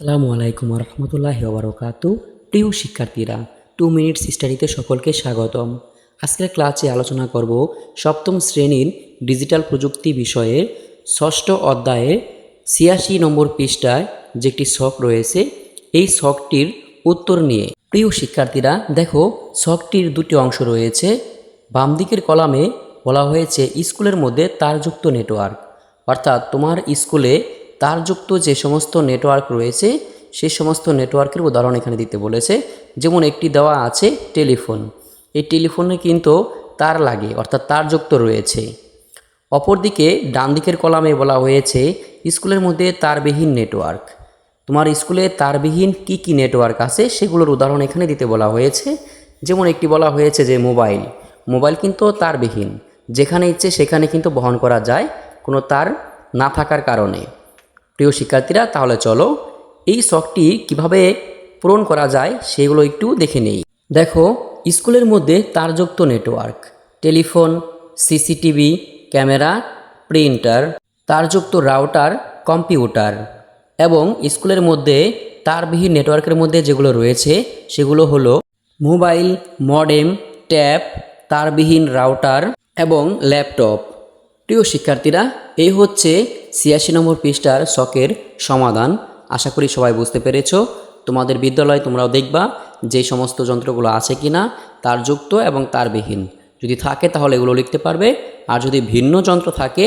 আসসালামু আলাইকুম রহমতুল্লাহি ওবরকাতু। প্রিয় শিক্ষার্থীরা, টু মিনিটস স্টাডিতে সকলকে স্বাগতম। আজকের ক্লাসে আলোচনা করব সপ্তম শ্রেণির ডিজিটাল প্রযুক্তি বিষয়ে ষষ্ঠ অধ্যায়ে ছিয়াশি নম্বর পৃষ্ঠায় যে একটি শখ রয়েছে, এই শখটির উত্তর নিয়ে। প্রিয় শিক্ষার্থীরা, দেখো, শখটির দুটি অংশ রয়েছে। বাম দিকের কলামে বলা হয়েছে, স্কুলের মধ্যে তারযুক্ত নেটওয়ার্ক। অর্থাৎ তোমার স্কুলে তারযুক্ত যে সমস্ত নেটওয়ার্ক রয়েছে সেই সমস্ত নেটওয়ার্কের উদাহরণ এখানে দিতে বলেছে। যেমন একটি দেওয়া আছে টেলিফোন। এই টেলিফোনে কিন্তু তার লাগে, অর্থাৎ তারযুক্ত রয়েছে। অপরদিকে ডান দিকের কলামে বলা হয়েছে, স্কুলের মধ্যে তারবিহীন নেটওয়ার্ক তোমার স্কুলে তারবিহীন কি কি নেটওয়ার্ক আছে, সেগুলোর উদাহরণ এখানে দিতে বলা হয়েছে। যেমন একটি বলা হয়েছে যে মোবাইল। মোবাইল কিন্তু তারবিহীন। যেখানে ইচ্ছে সেখানে কিন্তু বহন করা যায়, কোনো তার না থাকার কারণে। প্রিয় শিক্ষার্থীরা, তাহলে চলো এই শখটি কীভাবে পূরণ করা যায় সেগুলো একটু দেখে নেই। দেখো, স্কুলের মধ্যে তারযুক্ত network, telephone, CCTV, camera, printer, তারযুক্ত router, computer এবং স্কুলের মধ্যে তারবিহীন নেটওয়ার্কের মধ্যে যেগুলো রয়েছে সেগুলো হলো মোবাইল, মডেম, ট্যাব, তারবিহীন রাউটার এবং ল্যাপটপ। প্রিয় শিক্ষার্থীরা, এই হচ্ছে ছিয়াশি নম্বর পৃষ্ঠার শখের সমাধান। আশা করি সবাই বুঝতে পেরেছ। তোমাদের বিদ্যালয়ে তোমরাও দেখবা যে সমস্ত যন্ত্রগুলো আছে কি না তার যুক্ত এবং তারবিহীন যদি থাকে তাহলে এগুলো লিখতে পারবে। আর যদি ভিন্ন যন্ত্র থাকে,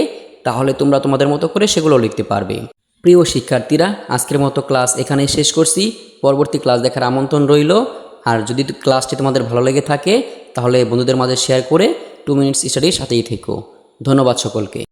তাহলে তোমরা তোমাদের মতো করে সেগুলো লিখতে পারবে। প্রিয় শিক্ষার্থীরা, আজকের মতো ক্লাস এখানেই শেষ করছি। পরবর্তী ক্লাস দেখার আমন্ত্রণ রইল। আর যদি ক্লাসটি তোমাদের ভালো লেগে থাকে, তাহলে বন্ধুদের মাঝে শেয়ার করে টু মিনিটস স্টাডির সাথেই থেকো। ধন্যবাদ সকলকে।